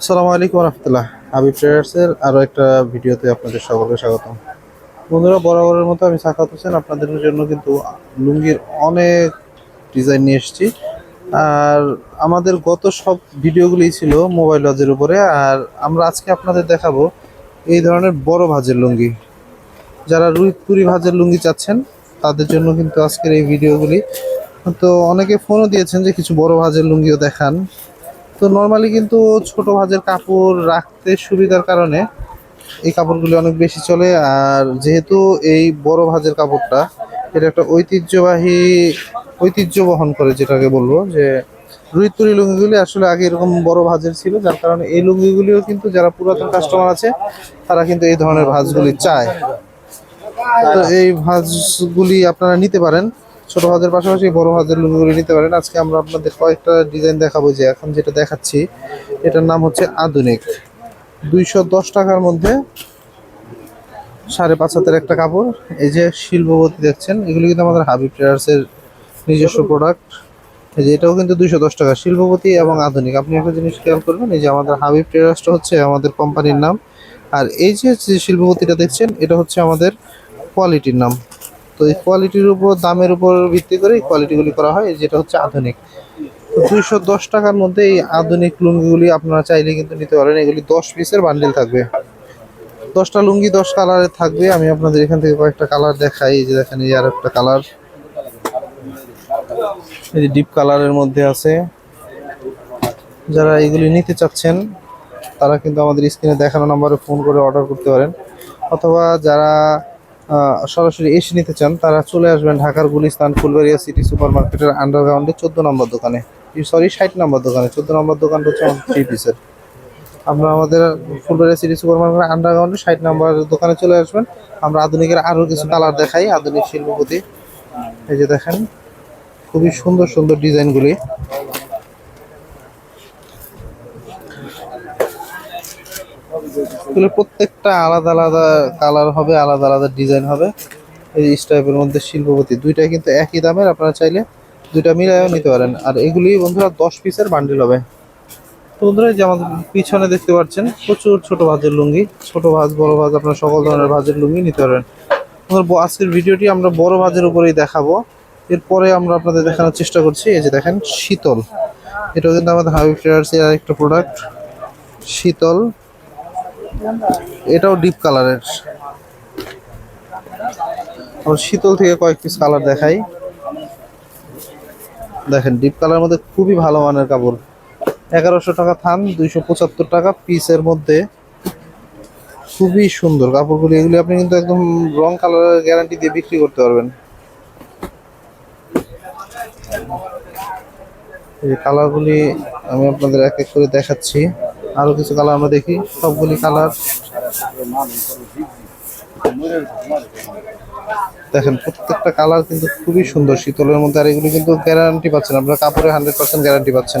আসসালামু আলাইকুম রহমতুল্লাহ। হাবিব ট্রেডার্সের আরও একটা ভিডিওতে আপনাদের সকলকে স্বাগতম। বন্ধুরা, বরাবরের মতো আমি সাকাত হোসেন। আপনাদের জন্য কিন্তু লুঙ্গির অনেক ডিজাইন নিয়ে এসেছি। আর আমাদের গত সব ভিডিওগুলি ছিল মোবাইল লজের উপরে। আর আমরা আজকে আপনাদের দেখাবো এই ধরনের বড় ভাজের লুঙ্গি। যারা রুইপুরি ভাজের লুঙ্গি চাচ্ছেন, তাদের জন্য কিন্তু আজকের এই ভিডিওগুলি। তো অনেকে ফোনও দিয়েছেন যে কিছু বড় ভাজের লুঙ্গিও দেখান। তো নর্মালি কিন্তু ছোট ভাজের কাপড় রাখতে সুবিধার কারণে এই কাপড়গুলি অনেক বেশি চলে। আর যেহেতু এই বড় ভাজের কাপড়টা, এটা একটা ঐতিহ্যবাহী ঐতিহ্য বহন করে যেটাকে বলব যে রুইতুরি লুঙ্গিগুলি আসলে আগে এরকম বড় ভাজের ছিল, যার কারণে এই লুঙ্গিগুলিও কিন্তু যারা পুরাতন কাস্টমার আছে, তারা কিন্তু এই ধরনের ভাজগুলি চায়। তো এই ভাজগুলি আপনারা নিতে পারেন। ছোট ভাজের পাশাপাশি বড় ভাজের লুঙ্গিগুলি নিতে পারেন। আজকে আমরা আপনাদের কয়েকটা ডিজাইন দেখাবো যে এখন যেটা দেখাচ্ছি, এটার নাম হচ্ছে আধুনিক। দুইশো দশ টাকার মধ্যে সাড়ে পাঁচ হাতের একটা কাপড়। এই যে শিল্পবতী দেখছেন, এগুলি কিন্তু আমাদের হাবিব ট্রেডার্সের নিজস্ব প্রোডাক্ট এই যে এটাও কিন্তু দুইশো দশ টাকা, শিল্পপতি এবং আধুনিক। আপনি একটা জিনিস খেয়াল করবেন, এই যে আমাদের হাবিব ট্রেডার্সটা হচ্ছে আমাদের কোম্পানির নাম। আর এই যে যে শিল্পপতিটা দেখছেন, এটা হচ্ছে আমাদের কোয়ালিটির নাম। তো এই কোয়ালিটির উপর, দামের উপর ভিত্তি করে কোয়ালিটিগুলি করা হয়, যেটা হচ্ছে আধুনিক। দুইশো দশ টাকার মধ্যে এই আধুনিক লুঙ্গিগুলি আপনারা চাইলে কিন্তু নিতে পারেন। এগুলি দশ পিসের বান্ডিল থাকবে। দশটা লুঙ্গি, দশ কালারের থাকবে। আমি আপনাদের এখান থেকে কয়েকটা কালার দেখাই। এই যে দেখেন, এই আর একটা কালার এই যে ডিপ কালারের মধ্যে আছে। যারা এগুলি নিতে চাচ্ছেন, তারা কিন্তু আমাদের স্ক্রিনে দেখানো নাম্বারে ফোন করে অর্ডার করতে পারেন। অথবা যারা সরাসরি এসে নিতে চান, তারা চলে আসবেন ঢাকার গুলিস্তান ফুলবাড়িয়া সিটি সুপার মার্কেটের আন্ডারগ্রাউন্ডে চোদ্দ নম্বর দোকানে। সরি ষাট নম্বর দোকানে। চোদ্দ নম্বর দোকানটা হচ্ছে থ্রি পিসের আমরা আমাদের ফুলবাড়িয়া সিটি সুপার মার্কেটের আন্ডারগ্রাউন্ডে ষাট নম্বর দোকানে চলে আসবেন। আমরা আধুনিকের আরও কিছু কালার দেখাই, আধুনিক শিল্পপতি। এই যে দেখেন, খুবই সুন্দর সুন্দর ডিজাইনগুলি। এগুলো প্রত্যেকটা আলাদা আলাদা কালার হবে, আলাদা আলাদা ডিজাইন হবে। এই স্টাইপের মধ্যে শিল্পপতি, দুইটাই কিন্তু একই দামের, আপনারা চাইলে দুইটা মিলাইও নিতে পারেন। আর এগুলি বন্ধুরা দশ পিসের বান্ডিল হবে। তো বন্ধুরা যে আমাদের পিছনে দেখতে পাচ্ছেন, প্রচুর ছোট ভাজের লুঙ্গি। ছোট ভাজ, বড় ভাজ, আপনারা সকল ধরনের ভাজের লুঙ্গি নিতে পারেন। আজকের ভিডিওটি আমরা বড় ভাজের উপরেই দেখাবো। এরপরে আমরা আপনাদের দেখানোর চেষ্টা করছি। এই যে দেখেন, শীতল। এটাও কিন্তু আমাদের হাবিব ট্রেডার্সের আরেকটা প্রোডাক্ট শীতল। এটাও ডিপ কালারের আমরা শীতল থেকে কয়েক পিস কালার দেখাই। দেখেন ডিপ কালার মধ্যে খুবই ভালো মানের কাপড়। এগারোশো টাকা থান, দুইশো পঁচাত্তর টাকা পিসের মধ্যে। খুবই সুন্দর কাপড়গুলি, এগুলি আপনি কিন্তু একদম রং কালারের গ্যারান্টি দিয়ে বিক্রি করতে পারবেন। এই কালারগুলি আমি আপনাদের এক এক করে দেখাচ্ছি। আরও কিছু কালার আমরা দেখি। সবগুলি কালার দেখেন প্রত্যেকটা কালার কিন্তু খুবই সুন্দর শীতলের মধ্যে আর এগুলি কিন্তু গ্যারান্টি পাচ্ছেন আপনারা কাপড়ে হান্ড্রেড পার্সেন্ট গ্যারান্টি পাচ্ছেন।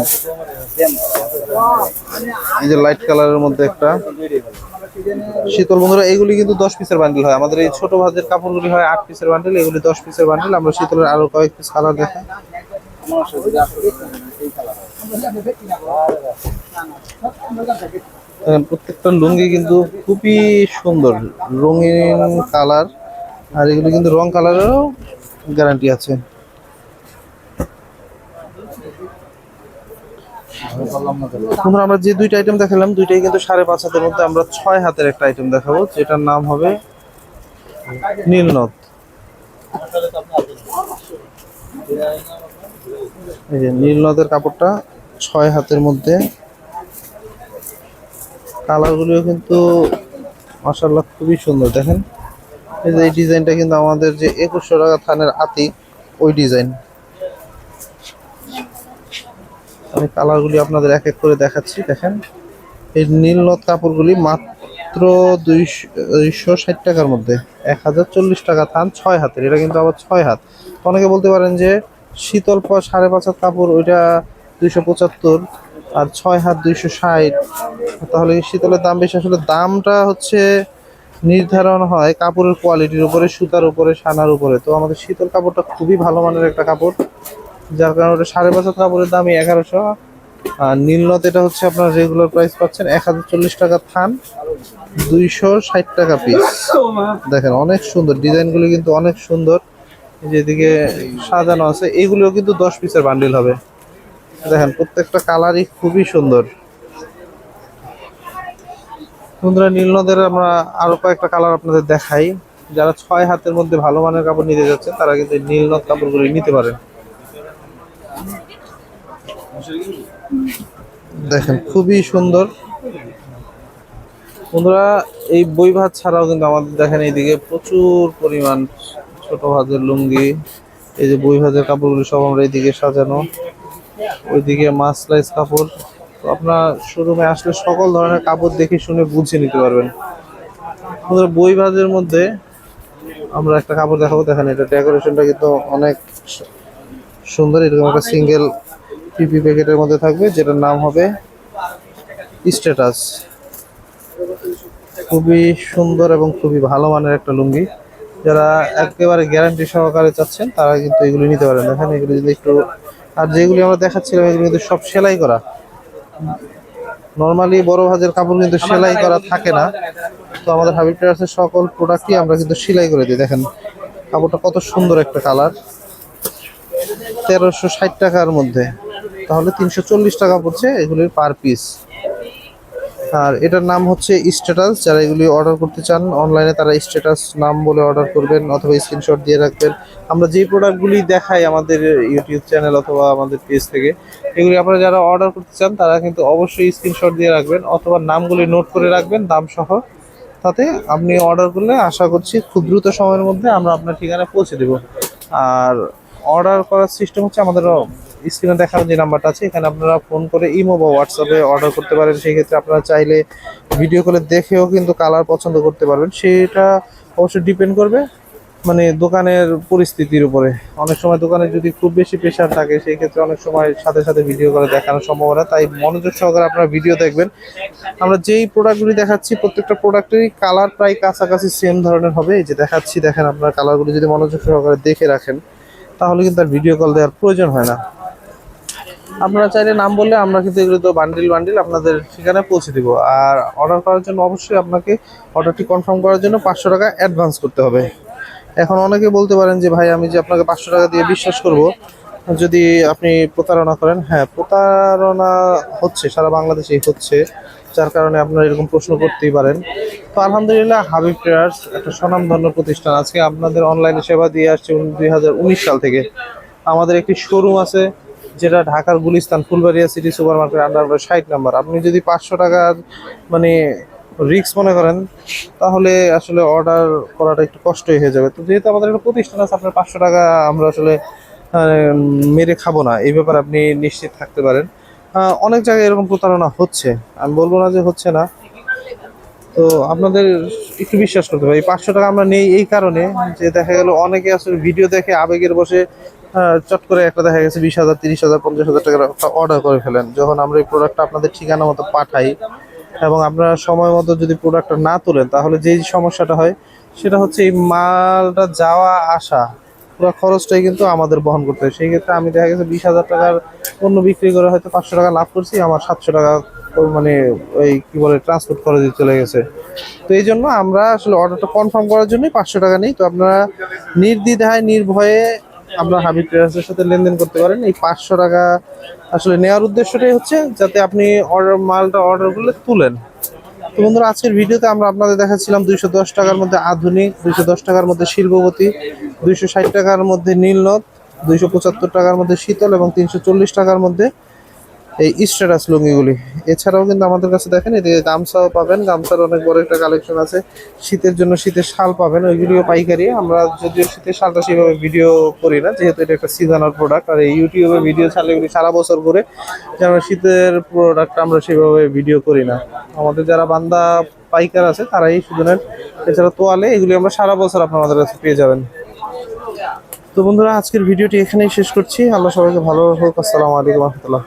এই যে লাইট কালারের মধ্যে একটা। শীতল বন্ধুরা এগুলি কিন্তু দশ পিসের বান্ডিল হয়। আমাদের এই ছোট ভাজের কাপড়গুলি হয় আট পিসের বান্ডিল এগুলি দশ পিসের বান্ডিল আমরা শীতলের আরও কয়েক পিস কালার দেখেন, প্রত্যেকটা লুঙ্গি কিন্তু খুবই সুন্দর। রঙিন কালার, আর এগুলো কিন্তু রং কালারেরও গ্যারান্টি আছে। আমরা যে দুইটা আইটেম দেখালাম, দুইটাই কিন্তু সাড়ে পাঁচ হাতের মধ্যে আমরা ছয় হাতের একটা আইটেম দেখাবো, যেটার নাম হবে নীলনদ। এই যে নীলনদের কাপড়টা ছয় হাতের মধ্যে কালারগুলিও কিন্তু মাসাল্লাহ খুবই সুন্দর, দেখেন? এই যে এই ডিজাইনটা কিন্তু আমাদের যে একুশশো টাকা থানের আতি ওই ডিজাইন। আমি কালারগুলি আপনাদের এক এক করে দেখাচ্ছি, দেখেন? এই নীল নদ কাপড়গুলি মাত্র দুইশো ষাট টাকার মধ্যে। এক হাজার চল্লিশ টাকা থান, ছয় হাতের। এটা কিন্তু আবার ছয় হাত। অনেকে বলতে পারেন যে শীতল সাড়ে পাঁচ হাত কাপড়, ওইটা দুইশো পঁচাত্তর। আর ছয় হাত দুইশো ষাট। তাহলে শীতলের দাম বেশি। আসলে দামটা হচ্ছে নির্ধারণ হয় কাপড়ের কোয়ালিটির উপরে, সুতার উপরে, সানার উপরে। তো আমাদের শীতল কাপড়টা খুবই ভালো মানের একটা কাপড়। যার কারণে ওটা সাড়ে পাঁচ কাপড়ের দামই এগারোশো। আর নীলনদ এটা হচ্ছে আপনার রেগুলার প্রাইস পাচ্ছেন এক হাজার চল্লিশ টাকা থান, দুইশো ষাট টাকা পিস দেখেন, অনেক সুন্দর। ডিজাইনগুলো কিন্তু অনেক সুন্দর। যেদিকে সাজানো আছে, এগুলোও কিন্তু দশ পিসের বান্ডিল হবে। দেখেন, প্রত্যেকটা কালারই খুবই সুন্দর। বন্ধুরা নীলনদের আমরা আরও কয়েকটা কালার আপনাদের দেখাই। যারা ছয় হাতের মধ্যে ভালো মানের কাপড় নিতে যাচ্ছেন, তারা কিন্তু এই নীলনদ কাপড়গুলি নিতে পারেন। দেখেন, খুবই সুন্দর। বন্ধুরা, এই বই ভাত ছাড়াও কিন্তু আমাদের দেখেন এইদিকে প্রচুর পরিমাণ ছোট ভাজের লুঙ্গি। এই যে বই ভাজের কাপড়গুলি সব আমরা এইদিকে সাজানো। ওইদিকে মাসলাইজ কাপড়। তো আপনার শোরুমে আসলে সকল ধরনের কাপড় দেখে শুনে বুঝে নিতে পারবেন। বই ভাজের মধ্যে আমরা একটা কাপড় দেখাবো। দেখেন, এটা ডেকোরেশনটা কিন্তু অনেক সুন্দর। এরকম একটা সিঙ্গেল পিপি প্যাকেটের মধ্যে থাকবে, যেটার নাম হবে স্ট্যাটাস খুবই সুন্দর এবং খুবই ভালো মানের একটা লুঙ্গি। যারা একেবারে গ্যারান্টি সহকারে চাচ্ছেন, তারা কিন্তু এগুলি নিতে পারেন। দেখেন, এগুলি যদি একটু আর যেগুলি আমরা দেখাচ্ছিলাম, এগুলো কিন্তু সব সেলাই করা। নর্মালি বড় ভাজের কাপড় কিন্তু সেলাই করা থাকে না। তো আমাদের হাবিব ট্রেডার্সের সকল প্রোডাক্টই আমরা কিন্তু সেলাই করে দিই। দেখেন, কাপড়টা কত সুন্দর একটা কালার তেরোশো ষাট টাকার মধ্যে। তাহলে তিনশো চল্লিশ টাকা পড়ছে এগুলির পার পিস আর এটার নাম হচ্ছে স্ট্যাটাস। যারা এগুলি অর্ডার করতে চান অনলাইনে তারা স্ট্যাটাস নাম বলে অর্ডার করবেন অথবা স্ক্রিনশট দিয়ে রাখবেন। আমরা যেই প্রোডাক্টগুলি দেখাই আমাদের ইউটিউব চ্যানেল অথবা আমাদের পেজ থেকে, এগুলি আপনারা যারা অর্ডার করতে চান, তারা কিন্তু অবশ্যই স্ক্রিনশট দিয়ে রাখবেন অথবা নামগুলি নোট করে রাখবেন দাম সহ তাতে আপনি অর্ডার করলে আশা করছি খুব দ্রুত সময়ের মধ্যে আমরা আপনার ঠিকানায় পৌঁছে দেব। আর অর্ডার করার সিস্টেম হচ্ছে আমাদের স্ক্রিনে দেখানো যে নাম্বারটা আছে, এখানে আপনারা ফোন করে ইমো বা হোয়াটসঅ্যাপে অর্ডার করতে পারেন। সেই ক্ষেত্রে আপনারা চাইলে ভিডিও কলে দেখেও কিন্তু কালার পছন্দ করতে পারবেন। সেটা অবশ্যই ডিপেন্ড করবে মানে দোকানের পরিস্থিতির উপরে। অনেক সময় দোকানে যদি খুব বেশি প্রেশার থাকে সেই ক্ষেত্রে অনেক সময় সাথে সাথে ভিডিও করে দেখানোর সম্ভাবনা। তাই মনোযোগ সহকারে আপনারা ভিডিও দেখবেন। আমরা যেই প্রোডাক্টগুলি দেখাচ্ছি, প্রত্যেকটা প্রোডাক্টেরই কালার প্রায় কাছাকাছি সেম ধরনের হবে। এই যে দেখাচ্ছি, দেখেন আপনার কালারগুলি যদি মনোযোগ সহকারে দেখে রাখেন, তাহলে কিন্তু আর ভিডিও কল দেওয়ার প্রয়োজন হয় না। আপনারা চাইলে নাম বললে আমরা কিন্তু এগুলো তো বান্ডিল বান্ডিল আপনাদের ঠিকানায় পৌঁছে দিব। আর অর্ডার করার জন্য অবশ্যই আপনাকে অর্ডারটি কনফার্ম করার জন্য পাঁচশো টাকা অ্যাডভান্স করতে হবে। এখন অনেকে বলতে পারেন যে, ভাই, আমি যে আপনাকে পাঁচশো টাকা দিয়ে বিশ্বাস করব, যদি আপনি প্রতারণা করেন। হ্যাঁ প্রতারণা হচ্ছে, সারা বাংলাদেশেই হচ্ছে, যার কারণে আপনারা এরকম প্রশ্ন করতেই পারেন। তো আলহামদুলিল্লাহ, হাবিব ট্রেডার্স একটা স্বনামধন্য প্রতিষ্ঠান। আজকে আপনাদের অনলাইনে সেবা দিয়ে আসছে দুই হাজার উনিশ সাল থেকে। আমাদের একটি শোরুম আছে যেটা ঢাকার Gulistan, Phulbaria city super market under ষাট নাম্বার আপনি যদি পাঁচশো টাকার মানে রিক্স মনে করেন, তাহলে আসলে অর্ডার করাটা একটু কষ্টই হয়ে যাবে। তো যেহেতু আমাদের একটা প্রতিষ্ঠান আছে, আপনার পাঁচশো টাকা আমরা আসলে মেরে খাব না। এই ব্যাপারে আপনি নিশ্চিত থাকতে পারেন। অনেক জায়গায় এরকম প্রতারণা হচ্ছে। আমি বলব না যে হচ্ছে না। তো আপনাদের একটু বিশ্বাস করতে এই পাঁচশো টাকা আমরা নেই এই কারণে যে দেখা গেল, অনেকে আসলে ভিডিও দেখে আবেগের বসে চট করে একটা দেখা গেছে বিশ হাজার, তিরিশ হাজার, পঞ্চাশ হাজার টাকার একটা অর্ডার করে ফেলেন। যখন আমরা এই প্রোডাক্টটা আপনাদের ঠিকানা মতো পাঠাই এবং আপনারা সময় মতো যদি প্রোডাক্টটা না তোলেন, তাহলে যেই সমস্যাটা হয়, সেটা হচ্ছে এই মালটা যাওয়া, আসা, পুরো খরচটাই কিন্তু আমাদের বহন করতে হয়। সেই ক্ষেত্রে আমি দেখা গেছে বিশ হাজার টাকার পণ্য বিক্রি করে হয়তো পাঁচশো টাকা লাভ করছি, আমার সাতশো টাকা মানে ওই কি বলে ট্রান্সপোর্ট খরচে চলে গেছে। তো এই জন্য আমরা আসলে অর্ডারটা কনফার্ম করার জন্যই পাঁচশো টাকা নেই। তো আপনারা নির্দ্বিধায়, নির্ভয়ে আপনার হাবিব ট্রেডার্সের সাথে লেনদেন করতে পারেন। এই পাঁচশো টাকা আসলে নেওয়ার উদ্দেশ্যটাই হচ্ছে যাতে আপনি অর্ডার মালটা অর্ডার করলে তুলেন। তো বন্ধুরা, আজকের ভিডিওতে আমরা আপনাদের দেখাচ্ছিলাম দুইশো দশ টাকার মধ্যে আধুনিক, দুইশো দশ টাকার মধ্যে শিল্পবতী দুইশো ষাট টাকার মধ্যে নীলনদ, দুইশো পঁচাত্তর টাকার মধ্যে শীতল এবং তিনশো চল্লিশ টাকার মধ্যে এই স্ট্যাটাস লুঙ্গিগুলি। এছাড়াও কিন্তু আমাদের কাছে দেখেন, এদিকে গামছাও পাবেন, গামছার অনেক বড় একটা কালেকশন আছে। শীতের জন্য শীতের শাল পাবেন ওইগুলিও পাইকারি। আমরা যদিও শীতের শালটা সেভাবে ভিডিও করি না, যেহেতু এটা একটা সিজনাল প্রোডাক্ট আর এই ইউটিউবে ভিডিও ছাড়লে এগুলি সারা বছর করে যেমন শীতের প্রোডাক্ট আমরা সেভাবে ভিডিও করি না। আমাদের যারা বান্দা পাইকার আছে, তারাই নেন। এছাড়া তোয়ালে এগুলি আমরা সারা বছর আপনার আমাদের কাছে পেয়ে যাবেন। তো বন্ধুরা, আজকের ভিডিওটি এখানেই শেষ করছি। আল্লাহ সবাইকে ভালো হোক। আসসালামু আলাইকুম রহমতুল্লাহ।